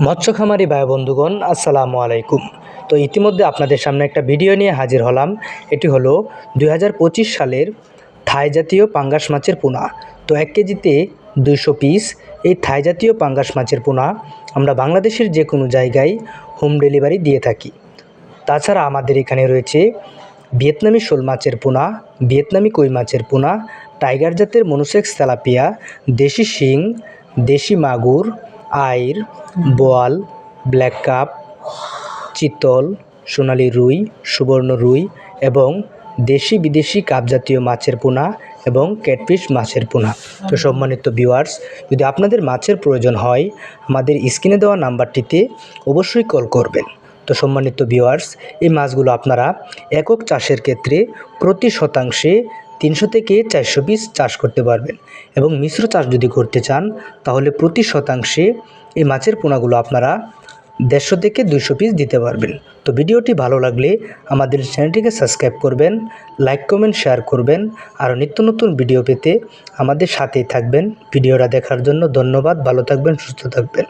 মৎস্য খামারি ভাই বন্ধুগণ, আসসালামু আলাইকুম। তো ইতিমধ্যে আপনাদের সামনে একটা ভিডিও নিয়ে হাজির হলাম। এটি হলো দু হাজার পঁচিশ সালের থাই জাতীয় পাঙ্গাস মাছের পোনা। তো এক কেজিতে দুইশো পিস এই থাই জাতীয় পাঙ্গাস মাছের পোনা আমরা বাংলাদেশের যে কোনো জায়গায় হোম ডেলিভারি দিয়ে থাকি। তাছাড়া আমাদের এখানে রয়েছে ভিয়েতনামি শোল মাছের পোনা, ভিয়েতনামি কই মাছের পোনা, টাইগার জাতের মনুসেক্স তেলাপিয়া, দেশি শিং, দেশি মাগুর আইর, বোয়াল, ব্ল্যাক কাপ, চিতল, সোনালি রুই, সুবর্ণ রুই এবং দেশি বিদেশি কাপ জাতীয় মাছের পোনা এবং ক্যাটফিশ মাছের পোনা। তো সম্মানিত ভিউয়ার্স, যদি আপনাদের মাছের প্রয়োজন হয়, আমাদের স্ক্রিনে দেওয়া নাম্বারটিতে অবশ্যই কল করবেন। তো সম্মানিত ভিউয়ার্স, এই মাছগুলো আপনারা একক চাষের ক্ষেত্রে প্রতি শতাংশে তিনশো থেকে চারশো পিস চাষ করতে পারবেন এবং মিশ্র চাষ যদি করতে চান, তাহলে প্রতি শতাংশে এই মাছের পোনাগুলো আপনারা দেড়শো থেকে দুশো পিস দিতে পারবেন। তো ভিডিওটি ভালো লাগলে আমাদের চ্যানেলটিকে সাবস্ক্রাইব করবেন, লাইক, কমেন্ট, শেয়ার করবেন আর নিত্য নতুন ভিডিও পেতে আমাদের সাথেই থাকবেন। ভিডিওটা দেখার জন্য ধন্যবাদ, ভালো থাকবেন, সুস্থ থাকবেন।